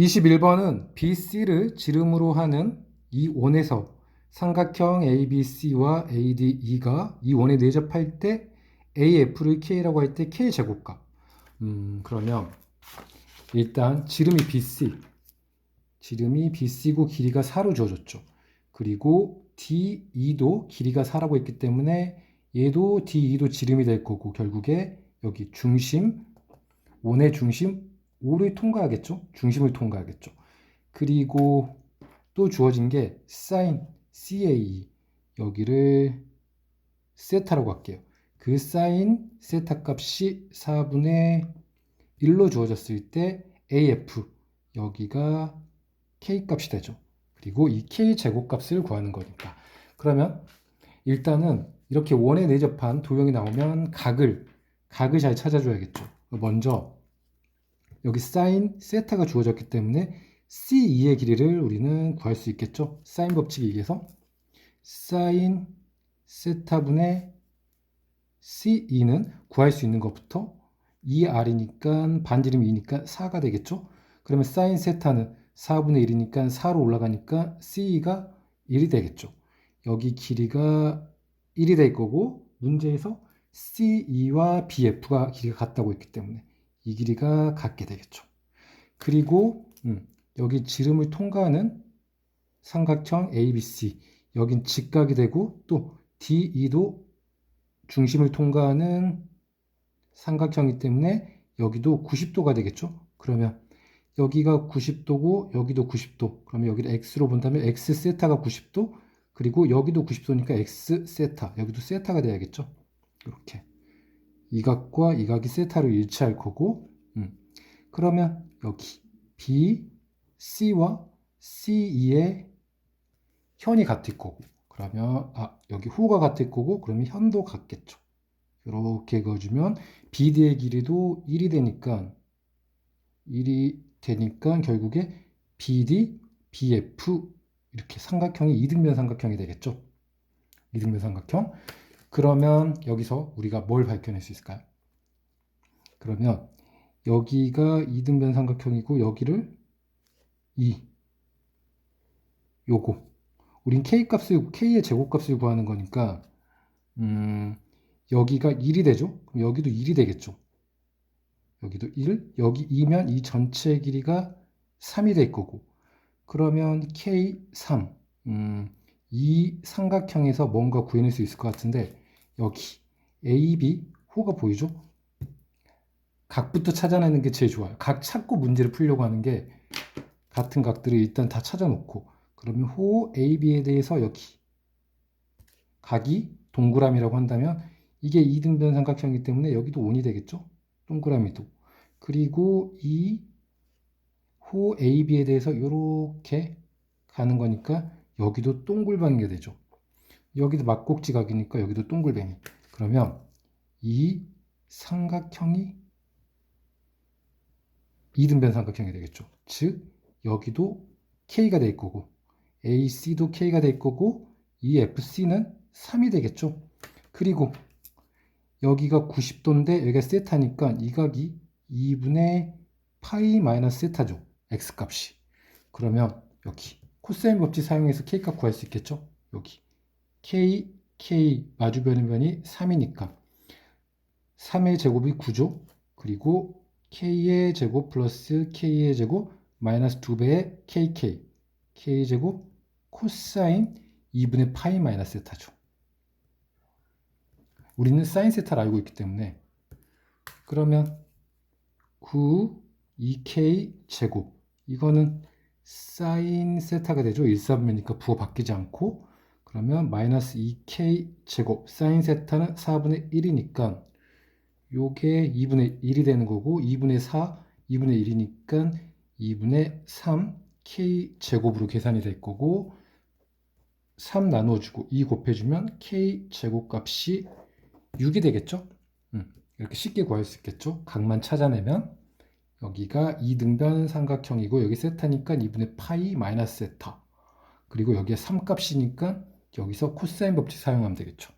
21번은 BC를 지름으로 하는 이 원에서 삼각형 ABC와 ADE가 이 원에 내접할 때 AF를 K라고 할 때 K 제곱값. 음, 그러면 일단 지름이 BC. 지름이 BC고 길이가 4로 주어졌죠. 그리고 DE도 길이가 4라고 했기 때문에 얘도 DE도 지름이 될 거고 결국에 여기 중심 원의 중심 O를 통과하겠죠. 중심을 통과하겠죠. 그리고 또 주어진 게 sin CA 여기를 세타라고 할게요. 그 sin 세타 값이 4분의 1로 주어졌을 때 AF 여기가 K 값이 되죠. 그리고 이 K 제곱값을 구하는 거니까. 그러면 일단은 이렇게 원에 내접한 도형이 나오면 각을 각을 잘 찾아줘야겠죠. 먼저 여기 사인 세타가 주어졌기 때문에 C2의 길이를 우리는 구할 수 있겠죠. 사인 법칙에 의해서 사인 세타분의 C2는 구할 수 있는 것부터 2R이니까 반지름 2니까 4가 되겠죠. 그러면 사인 세타는 4분의 1이니까 4로 올라가니까 C가 1이 되겠죠. 여기 길이가 1이 될 거고 문제에서 CE와 BF가 길이가 같다고 했기 때문에 이 길이가 같게 되겠죠. 그리고 음, 여기 지름을 통과하는 삼각형 ABC 여긴 직각이 되고 또 DE도 중심을 통과하는 삼각형이기 때문에 여기도 90도가 되겠죠. 그러면 여기가 90도고 여기도 90도. 그러면 여기를 x로 본다면 x 세타가 90도. 그리고 여기도 90도니까 x 세타. 여기도 세타가 돼야겠죠. 이렇게. 이 각과 이 각이 세타로 일치할 거고. 음. 그러면 여기 B, C와 CE의 현이 같을 거고. 그러면 아 여기 호가 같을 거고 그러면 현도 같겠죠. 이렇게 그어주면 BD의 길이도 1이 되니까 1이 되니까 결국에 BD, BF 이렇게 삼각형이 이등변 삼각형이 되겠죠. 이등변 삼각형. 그러면 여기서 우리가 뭘 밝혀낼 수 있을까요? 그러면 여기가 이등변 삼각형이고 여기를 2 요거 우린 K 값을 K의 제곱값을 구하는 거니까 음, 여기가 1이 되죠? 그럼 여기도 1이 되겠죠? 여기도 1, 여기 2면 이 전체 길이가 3이 될 거고 그러면 K3 음, 이 삼각형에서 뭔가 구해낼 수 있을 것 같은데 여기 AB 호가 보이죠? 각부터 찾아내는 게 제일 좋아요. 각 찾고 문제를 풀려고 하는 게 같은 각들을 일단 다 찾아놓고 그러면 호 AB에 대해서 여기 각이 동그라미라고 한다면 이게 이등변 삼각형이기 때문에 여기도 원이 되겠죠? 동그라미도. 그리고 이 호 AB에 대해서 이렇게 가는 거니까 여기도 동글방이가 되죠. 여기도 막곡지각이니까 여기도 동글뱅이. 그러면 이 삼각형이 이등변 삼각형이 되겠죠. 즉 여기도 K가 될 거고 AC도 K가 될 거고 이 FC는 3이 되겠죠. 그리고 여기가 90도인데 여기가 세타니까 이 각이 2분의 파이 마이너스 세타죠. X값이. 그러면 여기 코사인 법칙 사용해서 K값 구할 수 있겠죠. 여기 K, K 마주변변이 3이니까 3의 제곱이 9죠. 그리고 K의 제곱 플러스 K의 제곱 마이너스 2배의 KK K 제곱 코사인 2분의 파이 마이너스 세타죠. 우리는 사인 세타를 알고 있기 때문에 그러면 9 2K 제곱 이거는 사인 세타가 되죠. 1, 3이니까 부호 바뀌지 않고 그러면 마이너스 2K 제곱 사인 세타는 4분의 1이니까 요게 2분의 1이 되는 거고 2분의 4, 2분의 1이니까 2분의 3 K 제곱으로 계산이 될 거고 3 나눠주고 2 곱해주면 K 제곱값이 6이 되겠죠? 음, 이렇게 쉽게 구할 수 있겠죠? 각만 찾아내면 여기가 2등변 삼각형이고 여기 세타니까 2분의 파이 마이너스 세타 그리고 여기에 3값이니까 여기서 코사인 법칙 사용하면 되겠죠.